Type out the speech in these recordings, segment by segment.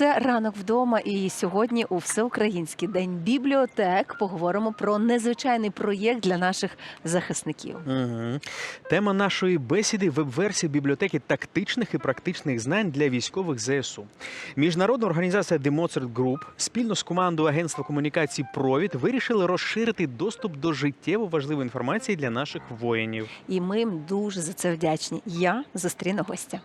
Це ранок вдома. І сьогодні у Всеукраїнський день бібліотек поговоримо про незвичайний проєкт для наших захисників. Угу. Тема нашої бесіди веб-версія бібліотеки тактичних і практичних знань для військових ЗСУ. Міжнародна організація The Mozart Group спільно з командою Агентства комунікацій Провід вирішили розширити доступ до життєво важливої інформації для наших воїнів. І ми їм дуже за це вдячні. Я зустріну гостя.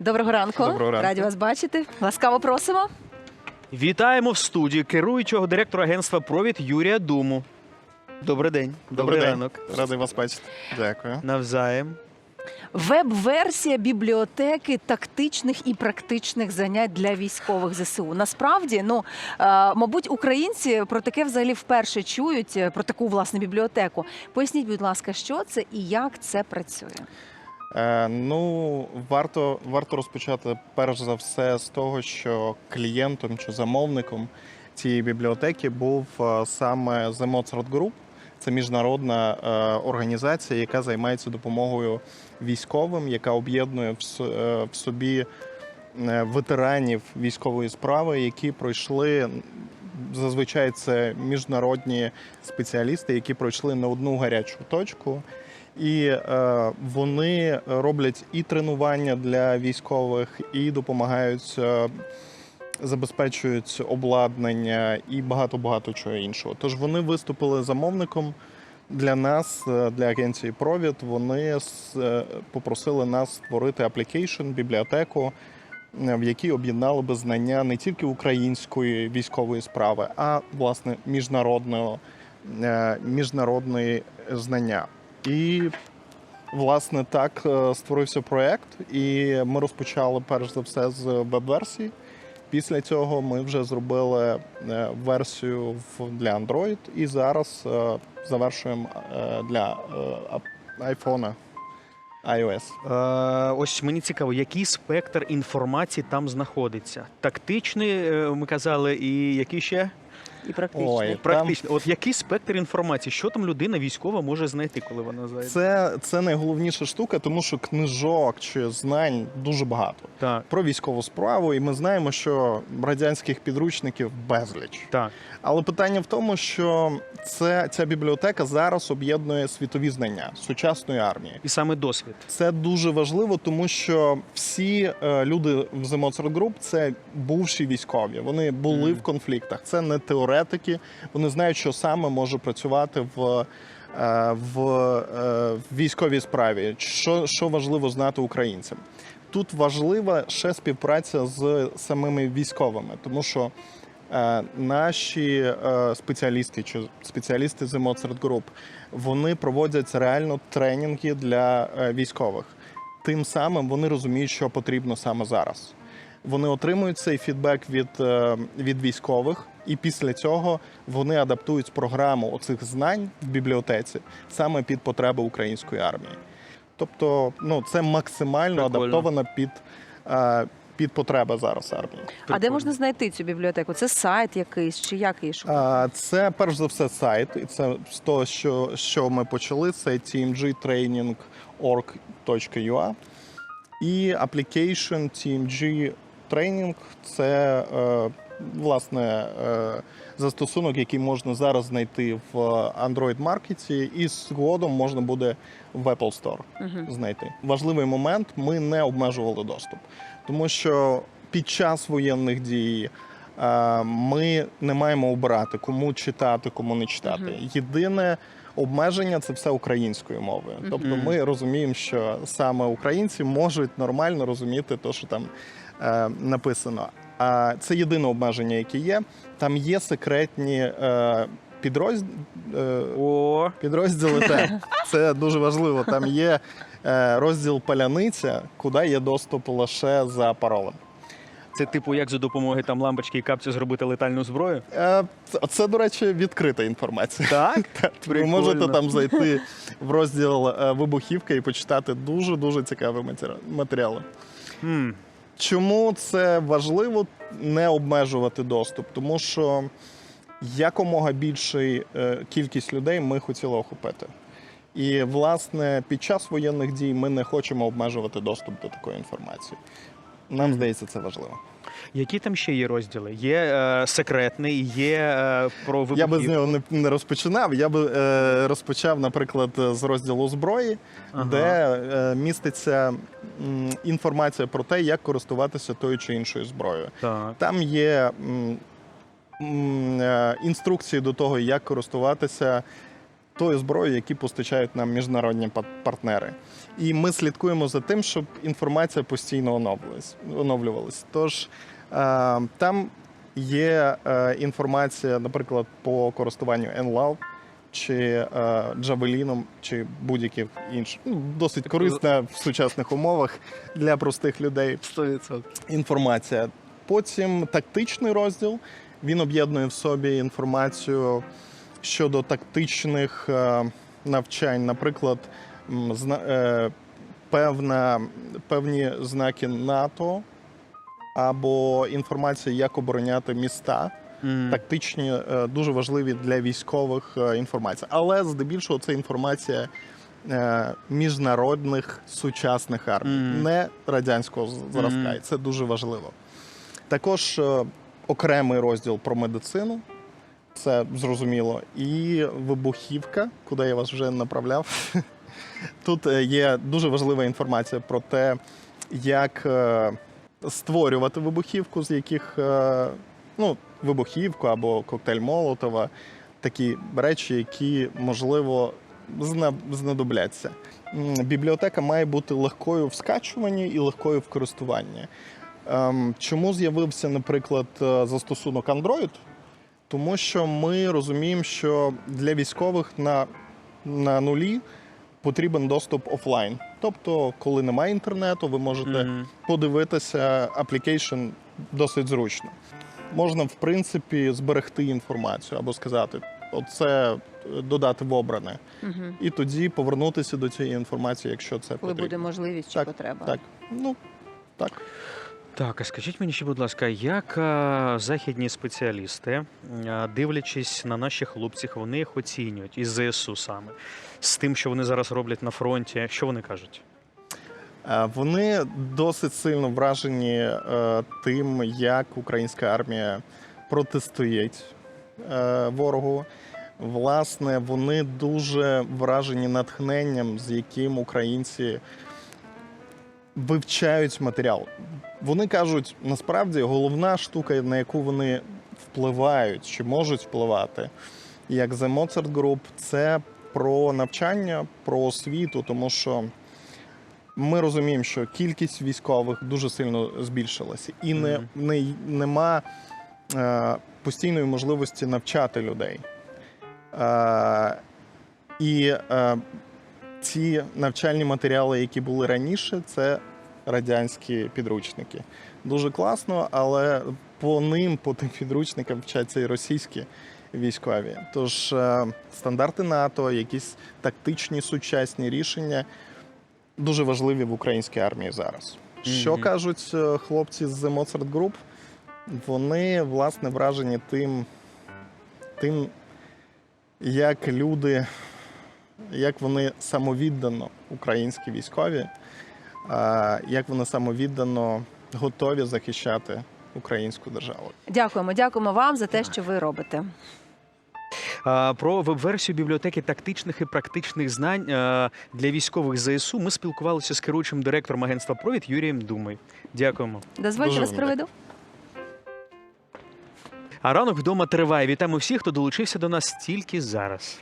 Доброго ранку. Доброго ранку. Раді вас бачити. Ласкаво просимо. Вітаємо в студії керуючого директора агентства Провід Юрія Думу. Добрий день. Добрий день. ранок. Радий вас бачити. Дякую. Навзаєм. Веб-версія бібліотеки тактичних і практичних занять для військових ЗСУ. Насправді, ну е, мабуть, українці про таке взагалі вперше чують е, про таку власне бібліотеку. Поясніть, будь ласка, що це і як це працює. Е, ну, варто, варто розпочати перш за все з того, що клієнтом чи замовником цієї бібліотеки був е, саме The Mozart Group. Це міжнародна е, організація, яка займається допомогою військовим, яка об'єднує в, собі ветеранів військової справи, які пройшли зазвичай це міжнародні спеціалісти, які пройшли не одну гарячу точку. І е, вони роблять і тренування для військових, і допомагають, е, забезпечують обладнання і багато багато чого іншого. Тож вони виступили замовником для нас, е, для агенції Провід. Вони попросили нас створити аплікейшн, бібліотеку, в якій об'єднали би знання не тільки української військової справи, а власне міжнародного міжнародної знання. І власне так е, створився проект, і ми розпочали перш за все з веб-версії. Після цього ми вже зробили е, версію для Android і зараз е, завершуємо для iPhone, iOS. Е, ось мені цікаво, який спектр інформації там знаходиться. Тактичний, ми казали, і який ще? І практично. Ой, Практичний. От який спектр інформації? Що там людина військова може знайти, коли вона зайде? Це, це найголовніша штука, тому що книжок чи знань дуже багато Так, про військову справу, і ми знаємо, що радянських підручників безліч. так. Але питання в тому, що це ця бібліотека зараз об'єднує світові знання сучасної армії. І саме досвід. Це дуже важливо, тому що всі е, люди в The Mozart Group – це бувші військові. Вони були Мгм. в конфліктах. Це не теоретики. Вони знають, що саме може працювати в. е, В, е, в військовій справі, що, що важливо знати українцям. Тут важлива ще співпраця з самими військовими, тому що е, наші спеціалісти чи спеціалісти з Mozart Group, вони проводять реально тренінги для військових. Тим самим вони розуміють, що потрібно саме зараз. Вони отримують цей фідбек від, від військових, і після цього вони адаптують програму оцих знань в бібліотеці саме під потреби української армії. Тобто, ну це максимально Прикольно. адаптовано під, під потреби зараз армії. А де можна знайти цю бібліотеку? Це сайт якийсь чи як її шукати? А, Це перш за все сайт, і це з того, що, що ми почали, це tmgtraining.org.ua і application TMG Training – це е, власне е, застосунок, який можна зараз знайти в Android маркеті, і згодом можна буде в Apple Store Мгм. знайти. Важливий момент: ми не обмежували доступ, тому що під час воєнних дій е, ми не маємо обирати, кому читати, кому не читати. Мгм. Єдине обмеження це все українською мовою. Тобто, ми розуміємо, що саме українці можуть нормально розуміти те, що там е, написано. А це єдине обмеження, яке є. Там є секретні е, підрозділи. Е, О, Підрозділи те. Це дуже важливо. Там є е, розділ паляниця, куди є доступ лише за паролем. це типу, як за допомогою там лампочки і капці зробити летальну зброю? Це- до речі, відкрита інформація. Так? Ви можете там зайти в розділ вибухівка і почитати дуже дуже цікаві матеріали. Чому це важливо не обмежувати доступ? Тому що якомога більший е, кількість людей ми хотіли охопити. І, власне, під час воєнних дій ми не хочемо обмежувати доступ до такої інформації. Нам здається, це важливо. Які там ще є розділи? Є е, секретний, є е, про Я би з нього не, не розпочинав. Я би е, розпочав, наприклад, з розділу зброї, Ага. де е, міститься м, інформація про те, як користуватися тою чи іншою зброєю. Так. Там є м, м, е, інструкції до того, як користуватися тою зброєю, які постачають нам міжнародні па- партнери. І ми слідкуємо за тим, щоб інформація постійно оновлювалась. Тож е, там є е, інформація, наприклад, по користуванню NLAW, чи Джавеліном, чи будь-яких інших. Ну, досить корисна в сучасних умовах для простих людей 100%. інформація. Потім тактичний розділ. Він об'єднує в собі інформацію щодо тактичних е, навчань, наприклад, е, певна, певні знаки НАТО або інформація, як обороняти міста. М. Тактичні, е, дуже важливі для військових інформація. Але здебільшого це інформація міжнародних сучасних армій, Мгм. не радянського зразка. Мгм. І це дуже важливо. Також окремий розділ про медицину. Це зрозуміло. І вибухівка, куди я вас вже направляв. Тут е, є дуже важлива інформація про те, як е, створювати вибухівку, з яких е, ну, вибухівку або коктейль Молотова, такі речі, які можливо знадобляться. Бібліотека має бути легкою в скачуванні і легкою в користуванні. Ем, Чому з'явився, наприклад, застосунок Android? Тому що ми розуміємо, що для військових на, на нулі потрібен доступ офлайн. Тобто, коли немає інтернету, ви можете Мгм. подивитися аплікейшн досить зручно. Можна, в принципі, зберегти інформацію або сказати, оце е, додати в обране, Мгм. і тоді повернутися до цієї інформації, якщо це Коли потрібно. буде можливість чи Так, потреба. Так, ну так. Так, а скажіть мені ще, будь ласка, як е, західні спеціалісти, е, дивлячись на наших хлопців, вони їх оцінюють із ЗСУ саме з тим, що вони зараз роблять на фронті, що вони кажуть? Е, Вони досить сильно вражені тим, як українська армія протистоїть ворогу. Власне, вони дуже вражені натхненням, з яким українці вивчають матеріал. Вони кажуть, насправді головна штука, на яку вони впливають чи можуть впливати, як The Mozart Group, це про навчання, про освіту, тому що ми розуміємо, що кількість військових дуже сильно збільшилася, і не, не нема е, постійної можливості навчати людей. Е, і е, ці навчальні матеріали, які були раніше, це радянські підручники. Дуже класно, але по ним, по тим підручникам вчаться і російські військові. Тож е, стандарти НАТО, якісь тактичні сучасні рішення дуже важливі в українській армії зараз. Що кажуть е, хлопці з The Mozart Group? Вони власне вражені тим, тим, як люди, як вони самовіддано українські військові, як вони самовіддано готові захищати українську державу. Дякуємо, дякуємо вам за те, що ви робите. Про веб-версію бібліотеки тактичних і практичних знань для військових ЗСУ ми спілкувалися з керуючим директором агентства Провід Юрієм Думой. Дякуємо. Дозвольте вас проведу. А ранок вдома триває. Вітаємо всіх, хто долучився до нас тільки зараз.